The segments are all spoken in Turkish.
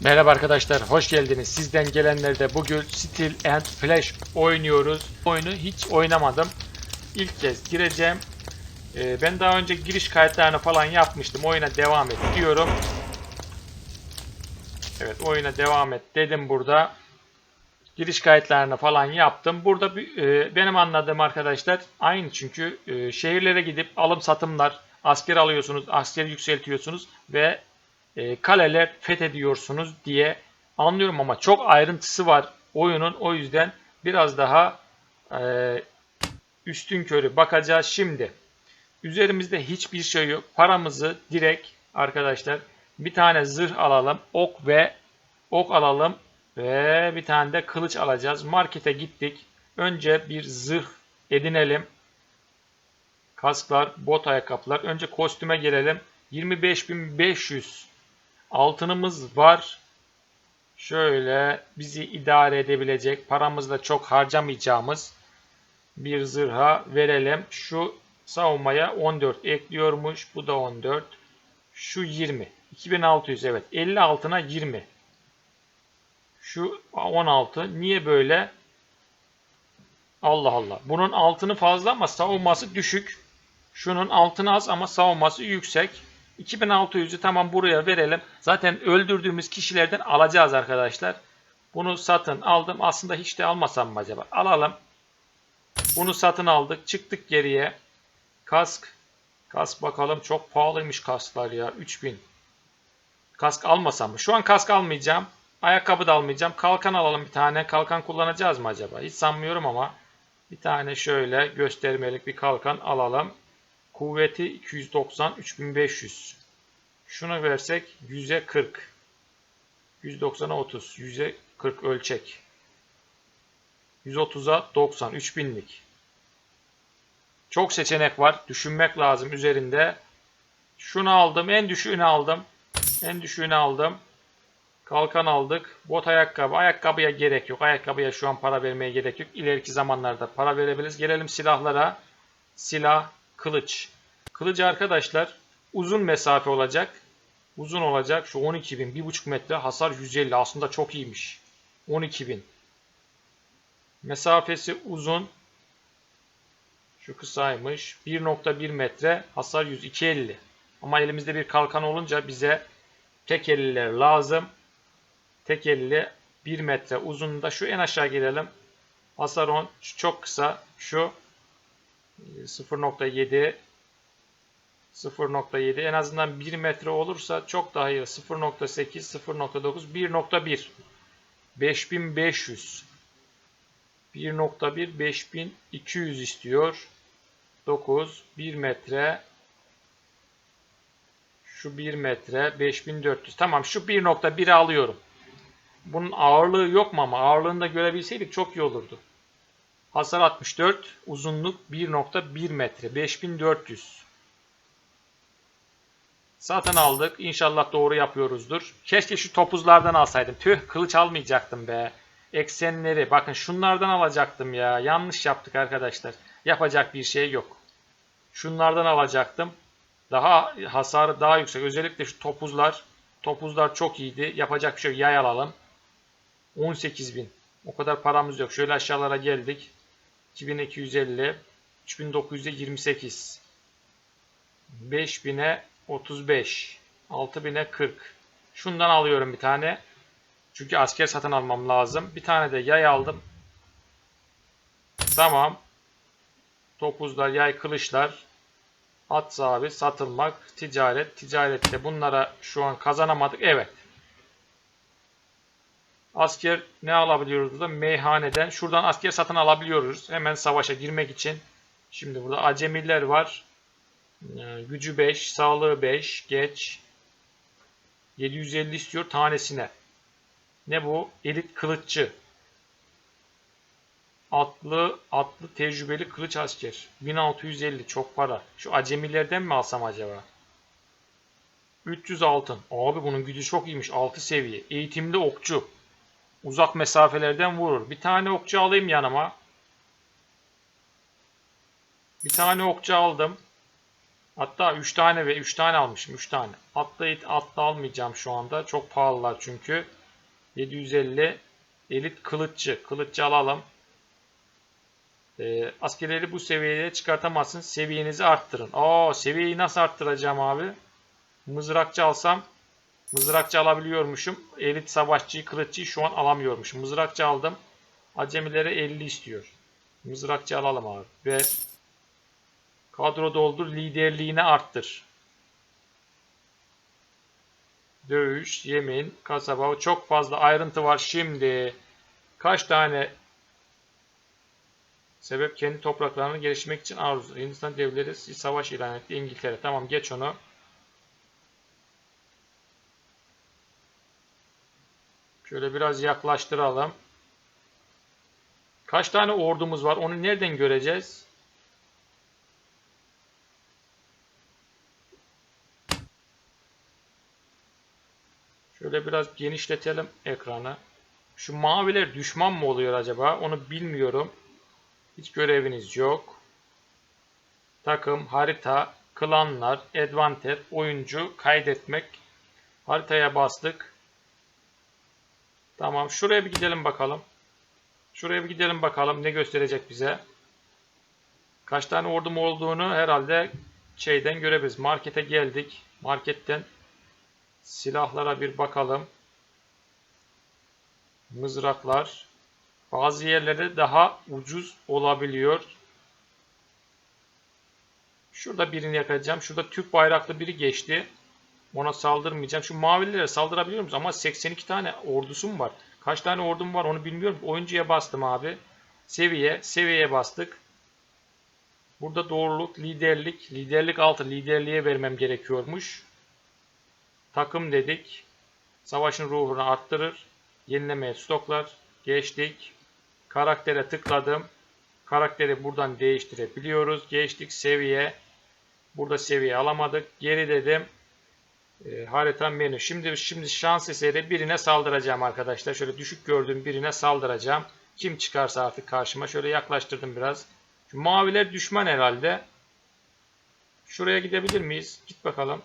Merhaba arkadaşlar, hoş geldiniz. Sizden gelenlerde bugün Steel and Flash oynuyoruz. Oyunu hiç oynamadım. İlk kez gireceğim. Ee, ben daha önce giriş kayıtlarını falan yapmıştım. Oyuna devam et diyorum. Evet, oyuna devam et dedim burada. Giriş kayıtlarını falan yaptım. Burada e, benim anladığım arkadaşlar aynı çünkü e, şehirlere gidip alım satımlar, asker alıyorsunuz, asker yükseltiyorsunuz ve kaleler fethediyorsunuz diye anlıyorum ama çok ayrıntısı var oyunun. O yüzden biraz daha e, üstün körü bakacağız şimdi. Üzerimizde hiçbir şey yok. Paramızı direkt arkadaşlar bir tane zırh alalım. Ok ve ok alalım ve bir tane de kılıç alacağız. Markete gittik. Önce bir zırh edinelim. Kasklar, bot ayakkabılar. Önce kostüme gelelim. 25.500 altınımız var. Şöyle bizi idare edebilecek, paramızı da çok harcamayacağımız bir zırha verelim. Şu savunmaya 14 ekliyormuş. Bu da 14. Şu 20. 2600 evet. 50 altına 20. Şu 16. Niye böyle? Allah Allah. Bunun altını fazla ama savunması düşük. Şunun altını az ama savunması yüksek. 2600'ü tamam buraya verelim. Zaten öldürdüğümüz kişilerden alacağız arkadaşlar. Bunu satın aldım. Aslında hiç de almasam mı acaba? Alalım. Bunu satın aldık. Çıktık geriye. Kask. Kask bakalım. Çok pahalıymış kasklar ya. 3000. Kask almasam mı? Şu an kask almayacağım. Ayakkabı da almayacağım. Kalkan alalım bir tane. Kalkan kullanacağız mı acaba? Hiç sanmıyorum ama. Bir tane şöyle göstermelik bir kalkan alalım. Kuvveti 290 3500. Şunu versek 100'e 40. 190'a 30. 100'e 40 ölçek. 130'a 90. 3000'lik. Çok seçenek var. Düşünmek lazım üzerinde. Şunu aldım. En düşüğünü aldım. En düşüğünü aldım. Kalkan aldık. Bot ayakkabı. Ayakkabıya gerek yok. Ayakkabıya şu an para vermeye gerek yok. İleriki zamanlarda para verebiliriz. Gelelim silahlara. Silah, kılıç. Kılıcı arkadaşlar uzun mesafe olacak. Uzun olacak. Şu 12.000 1.5 metre hasar 150 aslında çok iyiymiş. 12.000. Mesafesi uzun. Şu kısaymış. 1.1 metre hasar 100 250. Ama elimizde bir kalkan olunca bize tek elliler lazım. Tek elli 1 metre uzunluğunda şu en aşağı gelelim. Hasar 10. Şu çok kısa. Şu 0.7 0.7 en azından 1 metre olursa çok daha iyi. 0.8 0.9 1.1 5500 1.1 5200 istiyor. 9 1 metre şu 1 metre 5400. Tamam şu 1.1'i alıyorum. Bunun ağırlığı yok mu ama ağırlığını da görebilseydik çok iyi olurdu. Hasar 64, uzunluk 1.1 metre, 5400. Satın aldık. İnşallah doğru yapıyoruzdur. Keşke şu topuzlardan alsaydım. Tüh kılıç almayacaktım be. Eksenleri. Bakın şunlardan alacaktım ya. Yanlış yaptık arkadaşlar. Yapacak bir şey yok. Şunlardan alacaktım. Daha hasarı daha yüksek. Özellikle şu topuzlar. Topuzlar çok iyiydi. Yapacak bir şey yok. Yay alalım. 18.000. O kadar paramız yok. Şöyle aşağılara geldik. 2250. 3928. 5000'e 35. 6000'e 40. Şundan alıyorum bir tane. Çünkü asker satın almam lazım. Bir tane de yay aldım. Tamam. Topuzlar, yay, kılıçlar. At sahibi, satılmak, ticaret. Ticarette bunlara şu an kazanamadık. Evet. Asker ne alabiliyoruz burada? Meyhaneden. Şuradan asker satın alabiliyoruz. Hemen savaşa girmek için. Şimdi burada acemiler var. Ee, Gücü 5, sağlığı 5, geç. 750 istiyor tanesine. Ne bu? Elit kılıççı. Atlı, atlı tecrübeli kılıç asker. 1650 çok para. Şu acemilerden mi alsam acaba? 300 altın. Abi bunun gücü çok iyiymiş. 6 seviye. Eğitimli okçu. Uzak mesafelerden vurur. Bir tane okçu alayım yanıma. Bir tane okçu aldım. Hatta 3 tane ve 3 tane almışım. 3 tane. Atla it atla almayacağım şu anda. Çok pahalılar çünkü. 750 elit kılıççı. Kılıççı alalım. Ee, askerleri bu seviyeye çıkartamazsın. Seviyenizi arttırın. Aa seviyeyi nasıl arttıracağım abi? Mızrakçı alsam mızrakçı alabiliyormuşum. Elit savaşçıyı, kılıççıyı şu an alamıyormuşum. Mızrakçı aldım. Acemilere 50 istiyor. Mızrakçı alalım abi. Ve kadro doldur, liderliğini arttır. Dövüş, yemin, kasaba. Çok fazla ayrıntı var şimdi. Kaç tane sebep kendi topraklarını geliştirmek için arzu. Hindistan devleri savaş ilan etti. İngiltere. Tamam geç onu. Şöyle biraz yaklaştıralım. Kaç tane ordumuz var? Onu nereden göreceğiz? Şöyle biraz genişletelim ekranı. Şu maviler düşman mı oluyor acaba? Onu bilmiyorum. Hiç göreviniz yok. Takım, harita, klanlar, advanter, oyuncu, kaydetmek. Haritaya bastık. Tamam. Şuraya bir gidelim bakalım. Şuraya bir gidelim bakalım ne gösterecek bize. Kaç tane ordum olduğunu herhalde şeyden görebiliriz. Markete geldik. Marketten silahlara bir bakalım. Mızraklar. Bazı yerlerde daha ucuz olabiliyor. Şurada birini yakacağım. Şurada Türk bayraklı biri geçti. Ona saldırmayacağım. Şu mavililere saldırabiliyor muyuz? Ama 82 tane ordusum var. Kaç tane ordum var onu bilmiyorum. Oyuncuya bastım abi. Seviye. Seviyeye bastık. Burada doğruluk, liderlik. Liderlik altı liderliğe vermem gerekiyormuş. Takım dedik. Savaşın ruhunu arttırır. Yenilemeye stoklar. Geçtik. Karaktere tıkladım. Karakteri buradan değiştirebiliyoruz. Geçtik seviye. Burada seviye alamadık. Geri dedim. E, harita menü. Şimdi şimdi şans eseri birine saldıracağım arkadaşlar. Şöyle düşük gördüğüm birine saldıracağım. Kim çıkarsa artık karşıma. Şöyle yaklaştırdım biraz. Şu maviler düşman herhalde. Şuraya gidebilir miyiz? Git bakalım.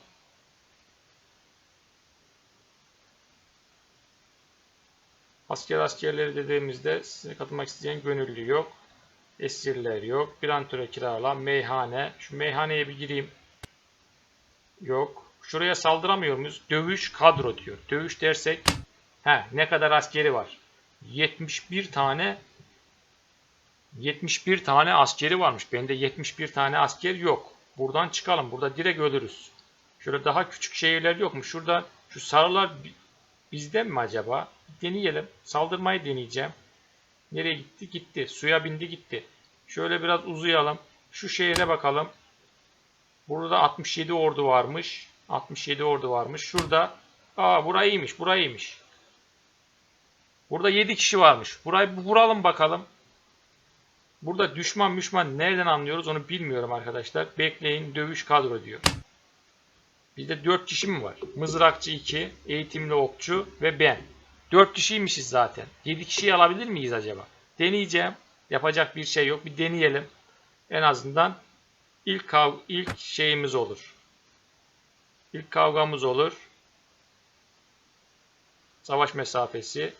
Asker askerleri dediğimizde size katılmak isteyen gönüllü yok. Esirler yok. Bir antrenör kirala. Meyhane. Şu meyhaneye bir gireyim. Yok. Şuraya saldıramıyor muyuz? Dövüş kadro diyor. Dövüş dersek he, ne kadar askeri var? 71 tane 71 tane askeri varmış. Bende 71 tane asker yok. Buradan çıkalım. Burada direkt ölürüz. Şöyle daha küçük şehirler yok mu? Şurada şu sarılar bizden mi acaba? Deneyelim. Saldırmayı deneyeceğim. Nereye gitti? Gitti. Suya bindi gitti. Şöyle biraz uzayalım. Şu şehre bakalım. Burada 67 ordu varmış. 67 ordu varmış. Şurada aa burayı iyiymiş. Burayı iyiymiş. Burada 7 kişi varmış. Burayı vuralım bakalım. Burada düşman müşman nereden anlıyoruz onu bilmiyorum arkadaşlar. Bekleyin dövüş kadro diyor. Bizde 4 kişi mi var? Mızrakçı 2, eğitimli okçu ve ben. 4 kişiymişiz zaten. 7 kişiyi alabilir miyiz acaba? Deneyeceğim. Yapacak bir şey yok. Bir deneyelim. En azından ilk kav ilk şeyimiz olur. İlk kavgamız olur. Savaş mesafesi.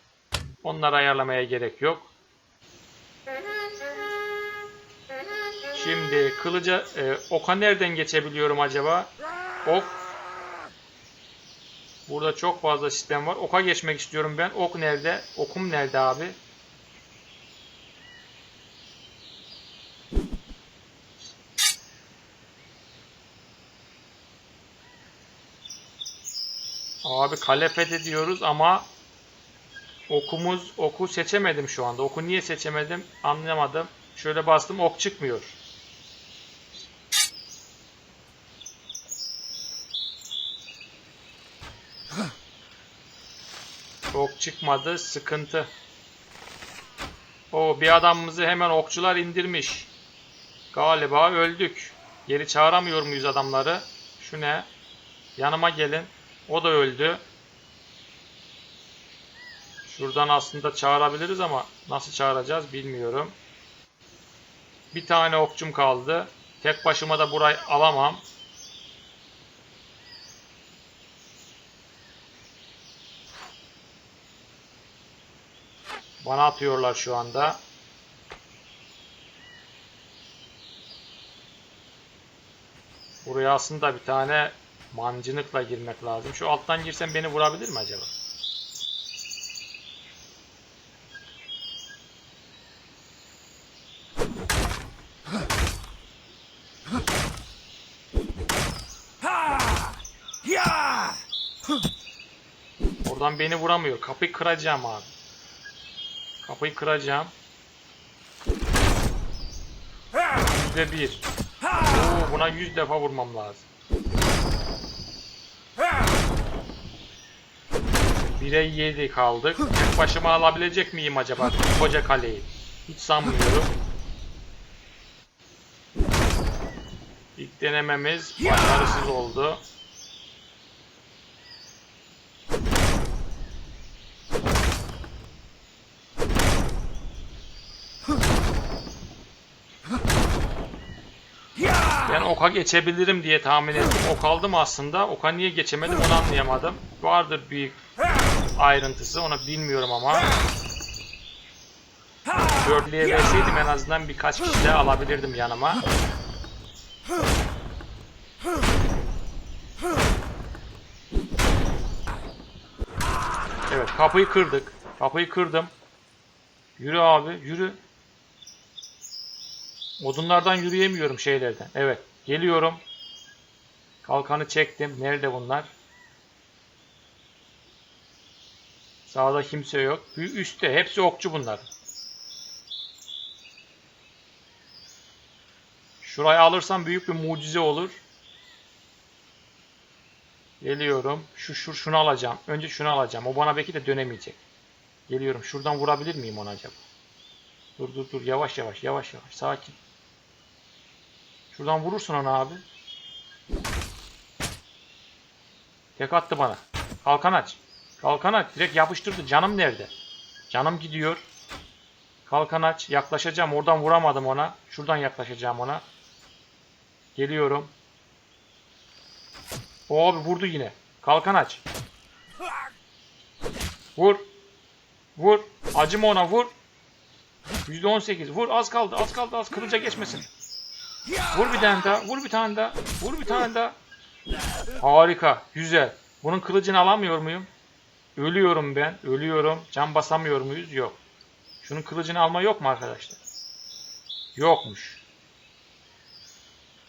Onları ayarlamaya gerek yok. Şimdi kılıca e, oka nereden geçebiliyorum acaba? Ok. Burada çok fazla sistem var. Oka geçmek istiyorum ben. Ok nerede? Okum nerede abi? Abi kale fethediyoruz ama okumuz oku seçemedim şu anda. Oku niye seçemedim anlamadım. Şöyle bastım ok çıkmıyor. Ok çıkmadı. Sıkıntı. O bir adamımızı hemen okçular indirmiş. Galiba öldük. Geri çağıramıyor muyuz adamları? Şu ne? Yanıma gelin. O da öldü. Şuradan aslında çağırabiliriz ama nasıl çağıracağız bilmiyorum. Bir tane okçum kaldı. Tek başıma da burayı alamam. Bana atıyorlar şu anda. Buraya aslında bir tane mancınıkla girmek lazım. Şu alttan girsem beni vurabilir mi acaba? Oradan beni vuramıyor. Kapıyı kıracağım abi. Kapıyı kıracağım. Yüzde bir. Oo, buna yüz defa vurmam lazım. Bire yedi kaldık. Tek başıma alabilecek miyim acaba koca kaleyi? Hiç sanmıyorum. İlk denememiz başarısız oldu. Ben oka geçebilirim diye tahmin ettim. Ok aldım aslında. Oka niye geçemedim onu anlayamadım. Vardır bir ayrıntısı onu bilmiyorum ama. Dörtlüye verseydim en azından birkaç kişi de alabilirdim yanıma. Evet kapıyı kırdık. Kapıyı kırdım. Yürü abi yürü. Odunlardan yürüyemiyorum şeylerden. Evet. Geliyorum. Kalkanı çektim. Nerede bunlar? Sağda kimse yok. Üstte. Hepsi okçu bunlar. Şurayı alırsam büyük bir mucize olur. Geliyorum. Şu, şu şunu alacağım. Önce şunu alacağım. O bana belki de dönemeyecek. Geliyorum. Şuradan vurabilir miyim ona acaba? Dur dur dur. Yavaş yavaş. Yavaş yavaş. Sakin. Şuradan vurursun ona abi. Tek attı bana. Kalkan aç. Kalkan aç. Direkt yapıştırdı. Canım nerede? Canım gidiyor. Kalkan aç. Yaklaşacağım. Oradan vuramadım ona. Şuradan yaklaşacağım ona. Geliyorum. O abi vurdu yine. Kalkan aç. Vur. Vur. Acıma ona vur. %18. Vur az kaldı. Az kaldı. Az kılıca geçmesin. Vur bir tane daha. Vur bir tane daha. Vur bir tane daha. Harika. Güzel. Bunun kılıcını alamıyor muyum? Ölüyorum ben. Ölüyorum. Can basamıyor muyuz? Yok. Şunun kılıcını alma yok mu arkadaşlar? Yokmuş.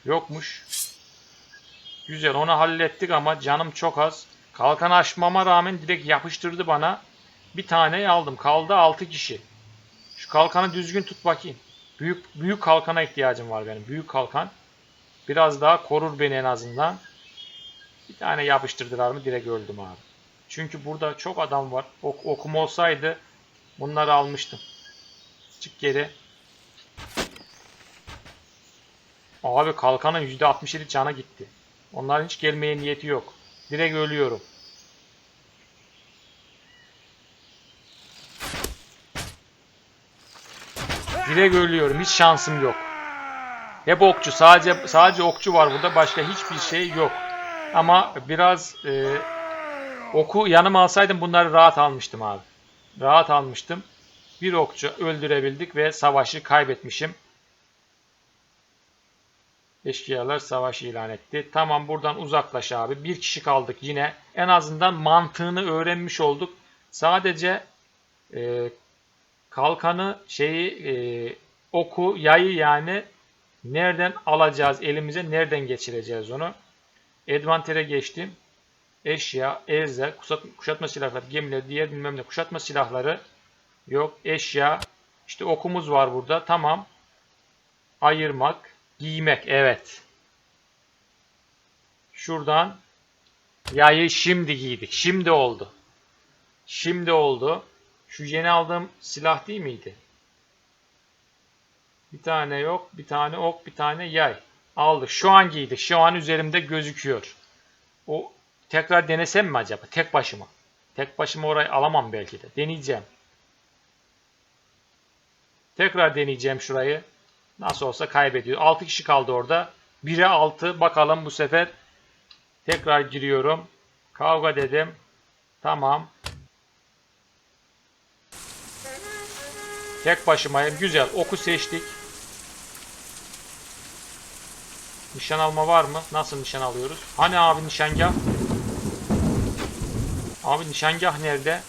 Yokmuş. Güzel. Onu hallettik ama canım çok az. Kalkan açmama rağmen direkt yapıştırdı bana. Bir tane aldım. Kaldı 6 kişi. Şu kalkanı düzgün tut bakayım. Büyük büyük kalkana ihtiyacım var benim. Büyük kalkan. Biraz daha korur beni en azından. Bir tane yapıştırdılar mı direkt öldüm abi. Çünkü burada çok adam var. Ok, okum olsaydı bunları almıştım. Çık geri. Abi kalkanın %67 canı gitti. Onların hiç gelmeye niyeti yok. Direkt ölüyorum. Direkt ölüyorum. Hiç şansım yok. Hep okçu. Sadece sadece okçu var burada. Başka hiçbir şey yok. Ama biraz e, oku yanıma alsaydım bunları rahat almıştım abi. Rahat almıştım. Bir okçu öldürebildik ve savaşı kaybetmişim. Eşkıyalar savaş ilan etti. Tamam buradan uzaklaş abi. Bir kişi kaldık yine. En azından mantığını öğrenmiş olduk. Sadece e, kalkanı şeyi e, oku yayı yani nereden alacağız elimize nereden geçireceğiz onu. Advantere geçtim. Eşya, erze, kuşatma silahları, gemiler, diğer bilmem ne kuşatma silahları yok. Eşya, işte okumuz var burada. Tamam. Ayırmak, giymek. Evet. Şuradan yayı şimdi giydik. Şimdi oldu. Şimdi oldu. Şu yeni aldığım silah değil miydi? Bir tane yok, bir tane ok, bir tane yay. Aldık. Şu an giydik. Şu an üzerimde gözüküyor. O tekrar denesem mi acaba? Tek başıma. Tek başıma orayı alamam belki de. Deneyeceğim. Tekrar deneyeceğim şurayı. Nasıl olsa kaybediyor. 6 kişi kaldı orada. 1'e 6. Bakalım bu sefer. Tekrar giriyorum. Kavga dedim. Tamam. Tek başımayım. Güzel. Oku seçtik. Nişan alma var mı? Nasıl nişan alıyoruz? Hani abi nişangah? Abi nişangah nerede?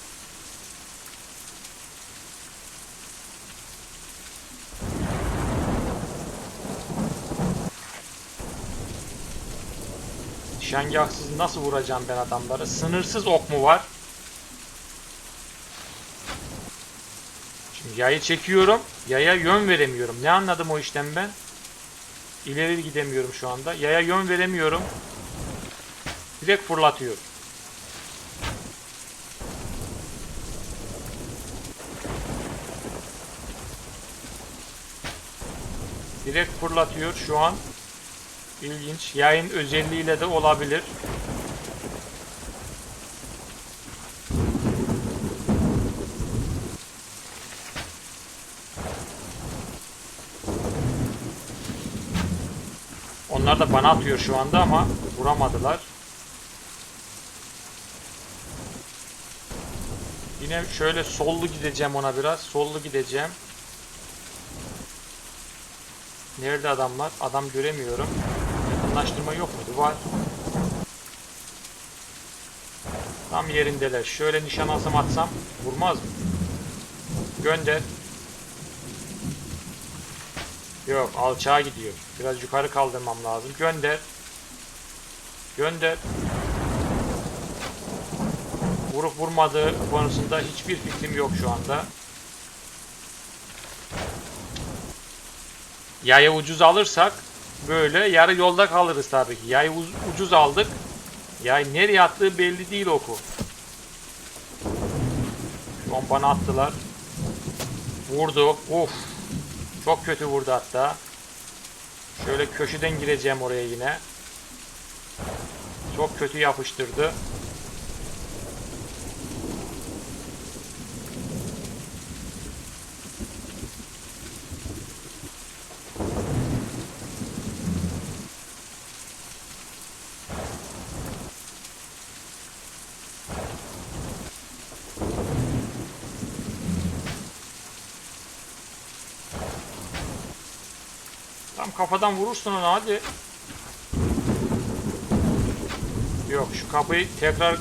Nişangahsız nasıl vuracağım ben adamları? Sınırsız ok mu var? Şimdi yayı çekiyorum. Yaya yön veremiyorum. Ne anladım o işten ben? İleri gidemiyorum şu anda. Yaya yön veremiyorum. Direkt fırlatıyor. Direkt fırlatıyor şu an. İlginç. Yayın özelliğiyle de olabilir. Onlar da bana atıyor şu anda ama vuramadılar. Yine şöyle sollu gideceğim ona biraz. Sollu gideceğim. Nerede adamlar? Adam göremiyorum. Yakınlaştırma yok muydu? Var. Tam yerindeler. Şöyle nişan alsam atsam vurmaz mı? Gönder. Yok alçağa gidiyor. Biraz yukarı kaldırmam lazım. Gönder. Gönder. Vurup vurmadığı konusunda hiçbir fikrim yok şu anda. Yayı ucuz alırsak böyle yarı yolda kalırız tabii ki. Yayı uz- ucuz aldık. Yay nereye attığı belli değil oku. Şu an bana attılar. Vurdu. Uf. Çok kötü vurdu hatta. Şöyle köşeden gireceğim oraya yine. Çok kötü yapıştırdı. Tam kafadan vurursun onu hadi. Yok şu kapıyı tekrar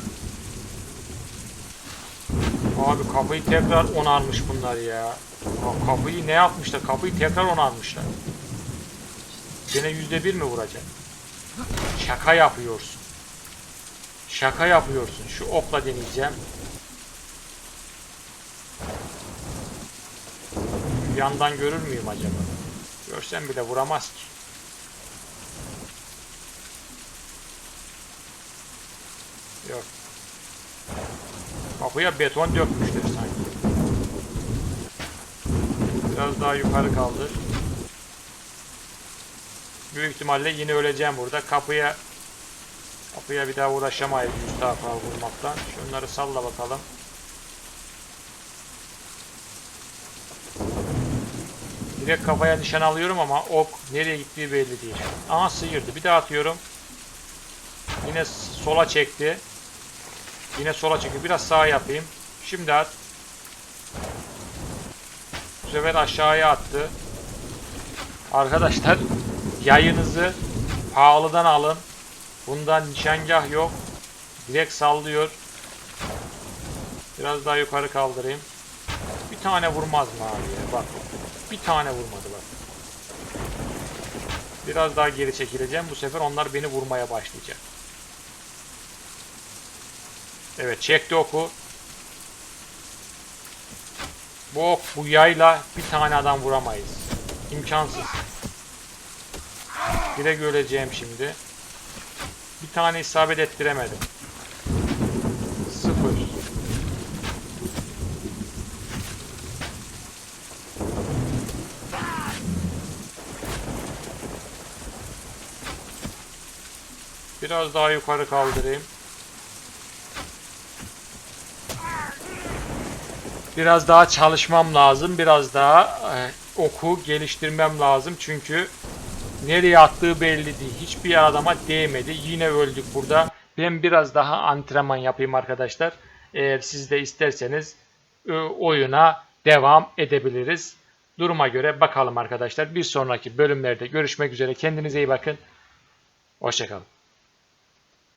Abi kapıyı tekrar onarmış bunlar ya. Aa, kapıyı ne yapmışlar? Kapıyı tekrar onarmışlar. Gene yüzde bir mi vuracak? Şaka yapıyorsun. Şaka yapıyorsun. Şu okla deneyeceğim. Yandan görür müyüm acaba? Görsem bile vuramaz ki. Yok. Kapıya beton dökmüşler sanki. Biraz daha yukarı kaldır. Büyük ihtimalle yine öleceğim burada. Kapıya kapıya bir daha uğraşamayız tarafa vurmaktan. Şunları salla bakalım. Direkt kafaya nişan alıyorum ama ok nereye gittiği belli değil. Aha sıyırdı. Bir daha atıyorum. Yine sola çekti. Yine sola çekiyor. Biraz sağa yapayım. Şimdi at. Bu sefer aşağıya attı. Arkadaşlar yayınızı pahalıdan alın. Bundan nişangah yok. Direkt sallıyor. Biraz daha yukarı kaldırayım. Bir tane vurmaz mı abi? Bak. Bir tane vurmadı bak. Biraz daha geri çekileceğim. Bu sefer onlar beni vurmaya başlayacak. Evet çekti oku. Bu ok bu yayla bir tane adam vuramayız. İmkansız. Direkt öleceğim şimdi. Bir tane isabet ettiremedim. Biraz daha yukarı kaldırayım. Biraz daha çalışmam lazım. Biraz daha e, oku geliştirmem lazım. Çünkü nereye attığı belli değil. Hiçbir adama değmedi. Yine öldük burada. Ben biraz daha antrenman yapayım arkadaşlar. Eğer siz de isterseniz e, oyuna devam edebiliriz. Duruma göre bakalım arkadaşlar. Bir sonraki bölümlerde görüşmek üzere. Kendinize iyi bakın. Hoşçakalın.